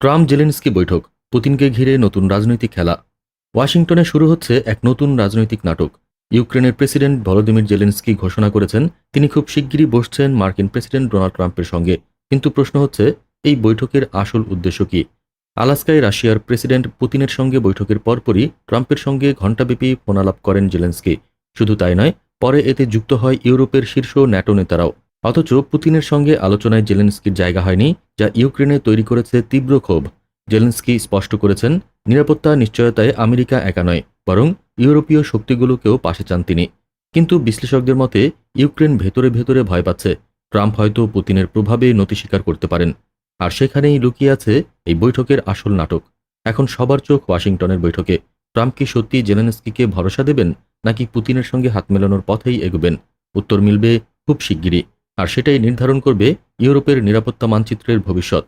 Trump Zelensky বৈঠক, পুতিনকে ঘিরে নতুন রাজনৈতিক খেলা। ওয়াশিংটনে শুরু হচ্ছে এক নতুন রাজনৈতিক নাটক। ইউক্রেনের প্রেসিডেন্ট ভলোদিমির জেলেন্সকি ঘোষণা করেছেন, তিনি খুব শিগগিরই বসছেন মার্কিন প্রেসিডেন্ট ডোনাল্ড ট্রাম্পের সঙ্গে। কিন্তু প্রশ্ন হচ্ছে, এই বৈঠকের আসল উদ্দেশ্য কি? আলাস্কায় রাশিয়ার প্রেসিডেন্ট পুতিনের সঙ্গে বৈঠকের পরপরই ট্রাম্পের সঙ্গে ঘণ্টাব্যাপী ফোনালাপ করেন জেলেন্সকি। শুধু তাই নয়, পরে এতে যুক্ত হয় ইউরোপের শীর্ষ ন্যাটো নেতারাও। অথচ পুতিনের সঙ্গে আলোচনায় জেলেন্সকির জায়গা হয়নি, যা ইউক্রেনে তৈরি করেছে তীব্র ক্ষোভ। জেলেন্সকি স্পষ্ট করেছেন, নিরাপত্তা নিশ্চয়তায় আমেরিকা একা নয়, বরং ইউরোপীয় শক্তিগুলোকেও পাশে চান তিনি। কিন্তু বিশ্লেষকদের মতে, ইউক্রেন ভেতরে ভেতরে ভয় পাচ্ছে। ট্রাম্প হয়তো পুতিনের প্রভাবে নতি স্বীকার করতে পারেন। আর সেখানেই লুকিয়ে আছে এই বৈঠকের আসল নাটক। এখন সবার চোখ ওয়াশিংটনের বৈঠকে। ট্রাম্প কি সত্যি জেলেনস্কিকে ভরসা দেবেন, নাকি পুতিনের সঙ্গে হাত মেলানোর পথেই এগোবেন? উত্তর মিলবে খুব শিগগিরই। আর সেটাই নির্ধারণ করবে ইউরোপের নিরাপত্তা মানচিত্রের ভবিষ্যৎ।